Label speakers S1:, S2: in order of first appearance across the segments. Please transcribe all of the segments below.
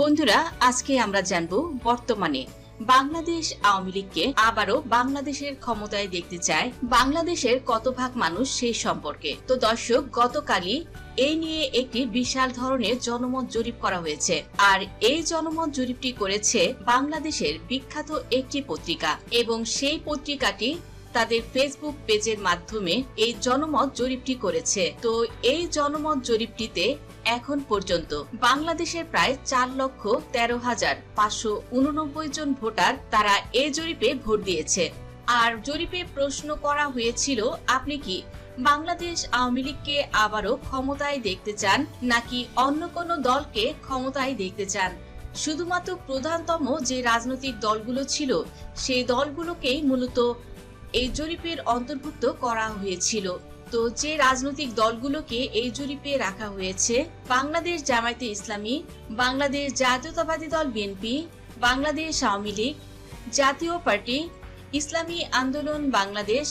S1: বন্ধুরা, আজকে আমরা জানব বর্তমানে বাংলাদেশ আওয়ামী লীগকে আবারও বাংলাদেশের ক্ষমতায় দেখতে চায় বাংলাদেশের কত ভাগ মানুষ সেই সম্পর্কে। তো দর্শক, গতকালই এই নিয়ে একটি বিশাল ধরনের জনমত জরিপ করা হয়েছে। আর এই জনমত জরিপটি করেছে বাংলাদেশের বিখ্যাত একটি পত্রিকা এবং সেই পত্রিকাটি তাদের ফেসবুক পেজের মাধ্যমে এই জনমত জরিপটি করেছে। তো এই জনমত জরিপটিতে এখন পর্যন্ত। বাংলাদেশের প্রায় চার লক্ষ তেরো হাজার পাঁচশো উননব্বই জন ভোটার তারা এই জরিপে ভোট দিয়েছে। আর জরিপে প্রশ্ন করা হয়েছিল, আপনি কি বাংলাদেশ আওয়ামী লীগকে আবারও ক্ষমতায় দেখতে চান, নাকি অন্য কোনো দলকে ক্ষমতায় দেখতে চান? শুধুমাত্র প্রধানতম যে রাজনৈতিক দলগুলো ছিল, সেই দলগুলোকেই মূলত এই জরিপের অন্তর্ভুক্ত করা হয়েছিল। তো যে রাজনৈতিক দলগুলোকে এই জরিপে রাখা হয়েছে, বাংলাদেশ জামায়াতে ইসলামী, বাংলাদেশ জাতীয়তাবাদী দল বিএনপি, বাংলাদেশ আওয়ামী লীগ, জাতীয় পার্টি, ইসলামী আন্দোলন বাংলাদেশ,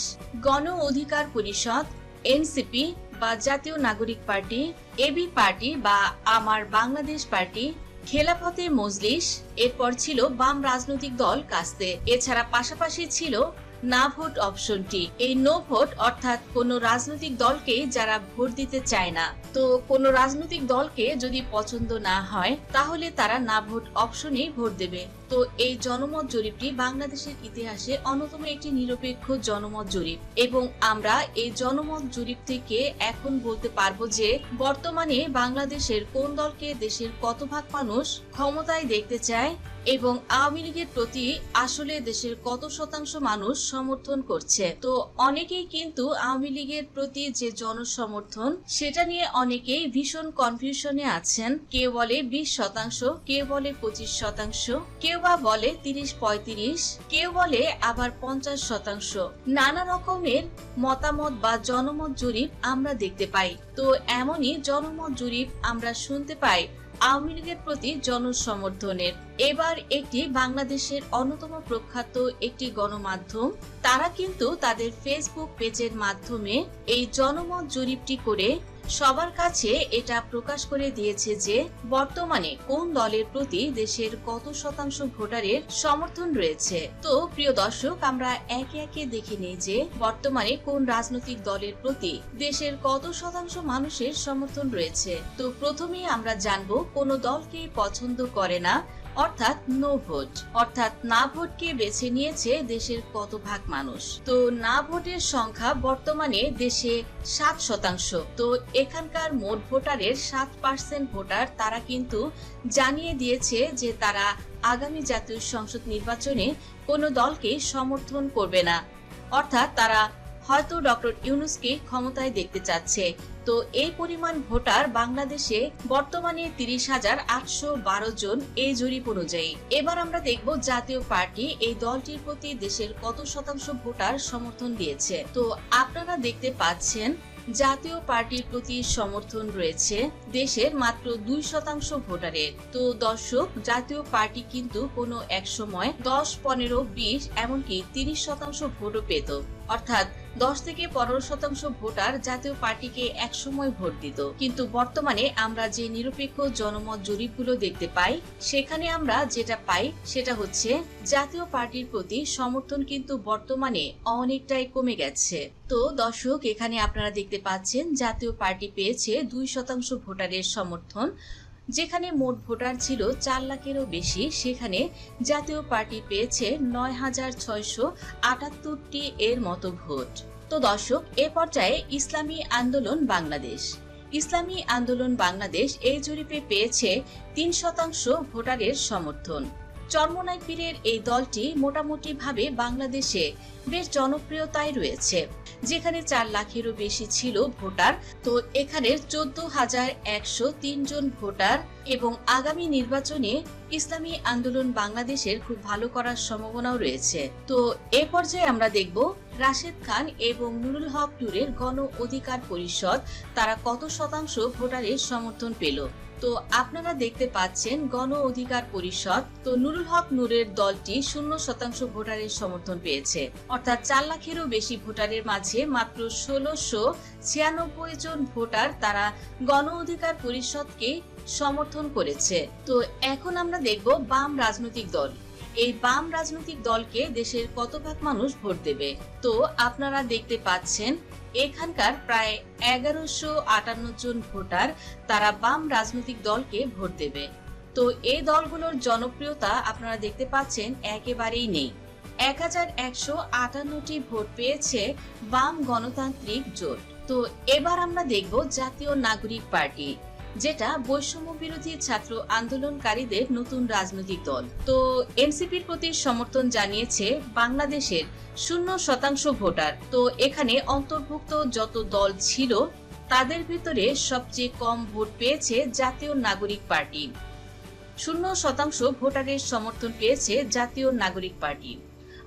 S1: গণ অধিকার পরিষদ, এনসিপি বা জাতীয় নাগরিক পার্টি এবি পার্টি বা আমার বাংলাদেশ পার্টি, খেলাফতে মজলিস, এরপর ছিল বাম রাজনৈতিক দল কাস্তে। এছাড়া পাশাপাশি ছিল না ভোট অপশনটি। এই নো ভোট অর্থাৎ কোন রাজনৈতিক দলকে যারা ভোট দিতে চায় না। তো কোন রাজনৈতিক দলকে যদি পছন্দ না হয়, তাহলে তারা না ভোট অপশনে ভোট দেবে। তো এই জনমত জরিপটি বাংলাদেশের ইতিহাসে অন্যতম একটি নিরপেক্ষ জনমত জরিপ। এবং আমরা এই জনমত জরিপ থেকে এখন বলতে পারব যে, বর্তমানে বাংলাদেশের কোন দলকে দেশের কত ভাগ মানুষ ক্ষমতায় দেখতে চায় এবং আওয়ামী লীগের প্রতি আসলে দেশের কত শতাংশ মানুষ সমর্থন করছে? তো অনেকেই কিন্তু আওয়ামী লীগের প্রতি যে জনসমর্থন, সেটা নিয়ে অনেকেই ভীষণ কনফিউশনে আছেন। কেউ বলে বিশ শতাংশ কেউ বলে পঁচিশ শতাংশ, কেউ বা বলে তিরিশ পঁয়ত্রিশ, কেউ বলে আবার পঞ্চাশ শতাংশ। নানা রকমের মতামত বা জনমত জরিপ আমরা দেখতে পাই। তো এমনই জনমত জরিপ আমরা শুনতে পাই। আওয়ামী লীগের প্রতি জনসমর্থনের। এবার এটি বাংলাদেশের অন্যতম প্রখ্যাত একটি গণমাধ্যম, তারা কিন্তু তাদের ফেসবুক পেজের মাধ্যমে এই জনমত জরিপটি করে সবার কাছে এটা প্রকাশ করে দিয়েছে যে বর্তমানে কোন দলের প্রতি দেশের কত শতাংশ ভোটারের সমর্থন রয়েছে। তো প্রিয় দর্শক, আমরা একে একে দেখে নেই যে বর্তমানে কোন রাজনৈতিক দলের প্রতি দেশের কত শতাংশ মানুষের সমর্থন রয়েছে। তো প্রথমেই আমরা জানব কোন দলকে পছন্দ করে না অর্থাৎ নো ভোট। অর্থাৎ না ভোটকে বেছে নিয়েছে দেশের কত ভাগ মানুষ। তো না ভোটের সংখ্যা বর্তমানে দেশে সাত শতাংশ। তো এখানকার মোট ভোটারের সাত পার্সেন্ট ভোটার তারা কিন্তু জানিয়ে দিয়েছে যে তারা আগামী জাতীয় সংসদ নির্বাচনে কোনো দলকে সমর্থন করবে না। অর্থাৎ তারা হয়তো ডক্টর ইউনুসকে ক্ষমতায় দেখতে চাচ্ছে। তো এই পরিমাণ ভোটার বাংলাদেশে বর্তমানে তিরিশ হাজার আটশো বারো জন এই জরিপ অনুযায়ী। এবার আমরা দেখব জাতীয় পার্টি এই দলটির প্রতি দেশের কত শতাংশ ভোটার সমর্থন দিয়েছে। তো আপনারা দেখতে পাচ্ছেন জাতীয় পার্টির প্রতি সমর্থন রয়েছে দেশের মাত্র দুই শতাংশ ভোটারের তো দর্শক, জাতীয় পার্টি কিন্তু কোনো এক সময় দশ, পনেরো, বিশ, এমনকি তিরিশ শতাংশ ভোটও পেত। অর্থাৎ দশ থেকে পনেরো শতাংশ ভোটার জাতীয় পার্টিকে একসময় ভোট দিত। কিন্তু বর্তমানে আমরা যে নিরপেক্ষ জনমত জরিপগুলো দেখতে পাই, সেখানে আমরা যেটা পাই সেটা হচ্ছে, জাতীয় পার্টির প্রতি সমর্থন কিন্তু বর্তমানে অনেকটাই কমে গেছে। তো দর্শক, এখানে আপনারা দেখতে পাচ্ছেন জাতীয় পার্টি পেয়েছে দুই শতাংশ ভোটারের সমর্থন। যেখানে মোট ভোটার ছিল চার লাখেরও বেশি, সেখানে জাতীয় পার্টি পেয়েছে নয় হাজার ছয়শো আটাত্তরটি এর মতো ভোট। তো দর্শক, এ পর্যায়ে ইসলামী আন্দোলন বাংলাদেশ। ইসলামী আন্দোলন বাংলাদেশ এই জরিপে পেয়েছে তিন শতাংশ ভোটারের সমর্থন। চরমনাই পীরের এই দলটি মোটামুটি ভাবে বাংলাদেশে বেশ জনপ্রিয়তায় রয়েছে। যেখানে চার লাখেরও বেশি ছিল ভোটার। তো এখানের চোদ্দ হাজার একশো জন ভোটার এবং আগামী নির্বাচনে ইসলামী আন্দোলন বাংলাদেশের খুব ভালো করার সম্ভাবনাও রয়েছে। তো এ পর্যায়ে আমরা দেখব রাশেদ খান এবং নুরুল হক নূরের গণ অধিকার পরিষদ তারা কত শতাংশ ভোটারের সমর্থন পেল। তো আপনারা দেখতে পাচ্ছেন গণ অধিকার পরিষদ, তো নুরুল হক নূরের দলটি শূন্য শতাংশ ভোটারের সমর্থন পেয়েছে। অর্থাৎ চার লাখেরও বেশি ভোটারের মাঝে মাত্র ষোলোশো ছিয়ানব্বই জন ভোটার তারা গণ অধিকার পরিষদকে সমর্থন করেছে। তো এখন আমরা দেখব বাম রাজনৈতিক দল। এই বাম রাজনৈতিক দলকে দেশের কত ভাগ মানুষ ভোট দেবে? তো আপনারা দেখতে পাচ্ছেন এখানকার প্রায় এগারোশো আটান্ন জন ভোটার তারা বাম রাজনৈতিক দলকে ভোট দেবে। তো এই দলগুলোর জনপ্রিয়তা আপনারা দেখতে পাচ্ছেন, একেবারেই নেই। এক হাজার একশো আটান্নটি ভোট পেয়েছে বাম গণতান্ত্রিক জোট। তো এবার আমরা দেখব জাতীয় নাগরিক পার্টি। যেটা বৈষম্য বিরোধী ছাত্র আন্দোলনকারীদের নতুন রাজনৈতিক দল। তো এনসিপির প্রতি সমর্থন জানিয়েছে বাংলাদেশের শূন্য শতাংশ ভোটার। তো এখানে অন্তর্ভুক্ত যত দল ছিল, তাদের ভিতরে সবচেয়ে কম ভোট পেয়েছে জাতীয় নাগরিক পার্টি। শূন্য শতাংশ ভোটারের সমর্থন পেয়েছে জাতীয় নাগরিক পার্টি।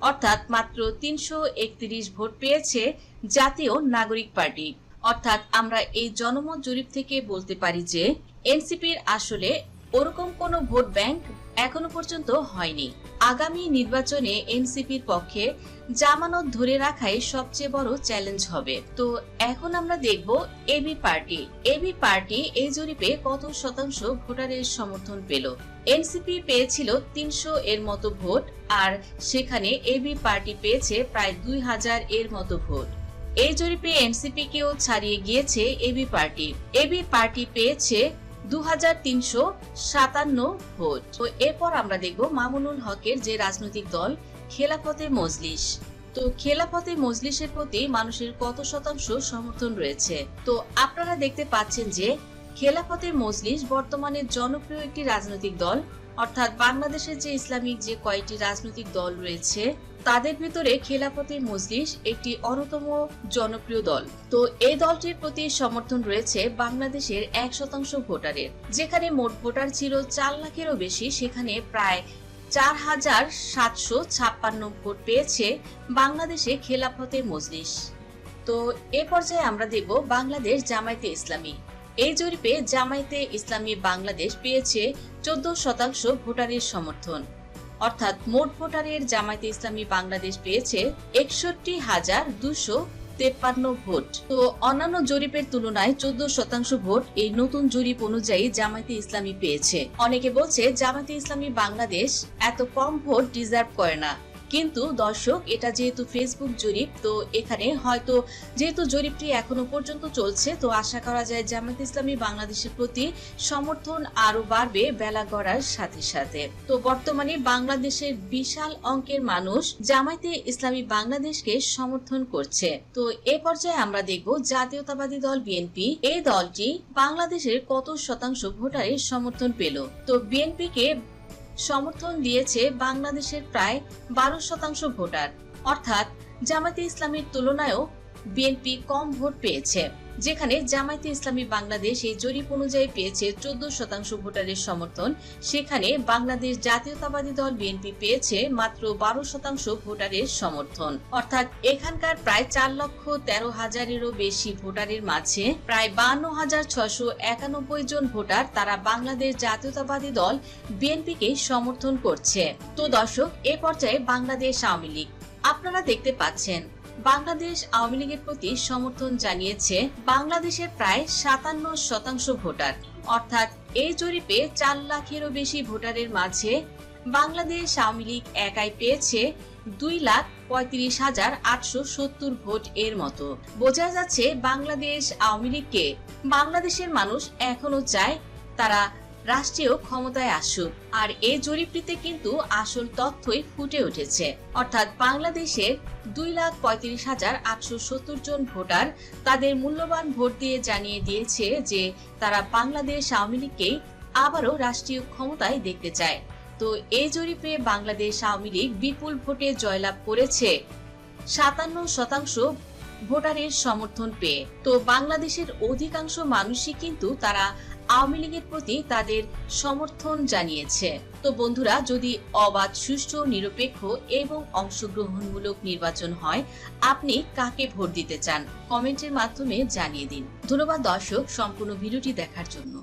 S1: অর্থাৎ মাত্র তিনশো একত্রিশ ভোট পেয়েছে জাতীয় নাগরিক পার্টি। অর্থাৎ আমরা এই জনমত জরিপ থেকে বলতে পারি যে এনসিপির আসলে ওরকম কোনো ভোট ব্যাংক এখনও পর্যন্ত হয়নি। আগামী নির্বাচনে এনসিপির পক্ষে জামানত ধরে রাখাই সবচেয়ে বড় চ্যালেঞ্জ হবে। তো এখন আমরা দেখব এবি পার্টি। এবি পার্টি এই জরিপে কত শতাংশ ভোটারের সমর্থন পেল? এনসিপি পেয়েছিল তিনশো এর মতো ভোট, আর সেখানে এবি পার্টি পেয়েছে প্রায় দুই হাজার এর মতো ভোট। এই জরিপে এনসিপি কেও ছাড়িয়ে গিয়েছে এবি পার্টি। এবি পার্টি পেয়েছে দু ভোট। তো এরপর আমরা দেখব মামুনুল হকের যে রাজনৈতিক দল, খেলাফতে মজলিস। তো খেলাফতে মজলিসের প্রতি মানুষের কত শতাংশ সমর্থন রয়েছে? তো আপনারা দেখতে পাচ্ছেন যে খেলাফতে মজলিস বর্তমানে জনপ্রিয় একটি রাজনৈতিক দল, অর্থাৎ বাংলাদেশের যে ইসলামিক যে কয়েকটি রাজনৈতিক দল রয়েছে তাদের ভিতরে খেলাফতে মজলিস একটি অন্যতম জনপ্রিয় দল। তো এই দলটির প্রতি সমর্থন রয়েছে বাংলাদেশের এক শতাংশ ভোটারের। যেখানে মোট ভোটার ছিল চার লাখেরও বেশি, সেখানে প্রায় চার হাজার সাতশো ছাপ্পান্ন ভোট পেয়েছে বাংলাদেশে খেলাফতে মজলিস। তো এ পর্যায়ে আমরা দেখব বাংলাদেশ জামায়াতে ইসলামী। এই জরিপে জামায়াতে ইসলামী বাংলাদেশ পেয়েছে চোদ্দ শতাংশ ভোটারের সমর্থন। অর্থাৎ মোট ভোটারের জামায়াতে ইসলামী বাংলাদেশ পেয়েছে একষট্টি হাজার দুশো তেপ্পান্ন ভোট। তো অন্যান্য জরিপের তুলনায় চোদ্দ শতাংশ ভোট এই নতুন জরিপ অনুযায়ী জামায়াতে ইসলামী পেয়েছে। অনেকে বলছে জামায়াতে ইসলামী বাংলাদেশ এত কম ভোট ডিজার্ভ করে না। কিন্তু দর্শক, এটা যেহেতু ফেসবুক জরিপ, তো এখানে হয়তো যেহেতু জরিপটি এখনও পর্যন্ত চলছে, তো আশা করা যায় জামাত ইসলামী বাংলাদেশের প্রতি সমর্থন আরও বাড়বে বেলা গড়ার সাথে সাথে। তো বর্তমানে বাংলাদেশের বিশাল অঙ্কের মানুষ জামায়াতে ইসলামী বাংলাদেশকে সমর্থন করছে। তো এ পর্যায়ে আমরা দেখব জাতীয়তাবাদী দল বিএনপি এই দলটি বাংলাদেশের কত শতাংশ ভোটারের সমর্থন পেল? তো বিএনপিকে সমর্থন দিয়েছে বাংলাদেশের প্রায় বারো শতাংশ ভোটার। অর্থাৎ জামাতে ইসলামের তুলনায়ও বিএনপি কম ভোট পেয়েছে। যেখানে জামায়াতে ইসলামী বাংলাদেশ এই জরিপ অনুযায়ী পেয়েছে চোদ্দ শতাংশ ভোটারের সমর্থন। সেখানে বাংলাদেশ জাতীয়তাবাদী দল বিএনপি পেয়েছে মাত্র বারো শতাংশ ভোটারের সমর্থন। অর্থাৎ এখানকার প্রায় চার লক্ষ তেরো হাজারেরও বেশি ভোটারের মাঝে প্রায় বান্ন হাজার ছশো একানব্বই জন ভোটার তারা বাংলাদেশ জাতীয়তাবাদী দল বিএনপিকে সমর্থন করছে। তো দর্শক, এ পর্যায়ে বাংলাদেশ আওয়ামী লীগ। আপনারা দেখতে পাচ্ছেন বাংলাদেশ আওয়ামী লীগের প্রতি সমর্থন জানিয়েছে বাংলাদেশের প্রায় সাতান্ন শতাংশ ভোটার। অর্থাৎ এই জরিপে চার লাখেরও বেশি ভোটারের মাঝে বাংলাদেশ আওয়ামী লীগ একাই পেয়েছে দুই লাখ পঁয়ত্রিশ হাজার আটশো সত্তর ভোট এর মতো। বোঝা যাচ্ছে বাংলাদেশ আওয়ামী লীগকে। বাংলাদেশের মানুষ এখনও চায় তারা রাষ্ট্রীয় ক্ষমতায় আসুক। আর এই জরিপটিতে কিন্তু আসল তথ্যই ফুটে উঠেছে। অর্থাৎ বাংলাদেশের দুই লাখ পঁয়ত্রিশ হাজার আটশো সত্তর জন ভোটার তাদের মূল্যবান ভোট দিয়ে জানিয়ে দিয়েছে যে তারা বাংলাদেশ আওয়ামী লীগকেই আবারও রাষ্ট্রীয় ক্ষমতায় দেখতে চায়। তো এই জরিপে বাংলাদেশ আওয়ামী লীগ বিপুল ভোটে জয়লাভ করেছে সাতান্ন শতাংশ ভোটারের সমর্থন পেয়ে। তো বাংলাদেশের অধিকাংশ মানুষই কিন্তু তারা আওয়ামী লীগের প্রতি তাদের সমর্থন জানিয়েছে। তো বন্ধুরা, যদি অবাধ, সুষ্ঠু, নিরপেক্ষ এবং অংশগ্রহণমূলক নির্বাচন হয়, আপনি কাকে ভোট দিতে চান? কমেন্টের মাধ্যমে জানিয়ে দিন। ধন্যবাদ দর্শক, সম্পূর্ণ ভিডিওটি দেখার জন্য।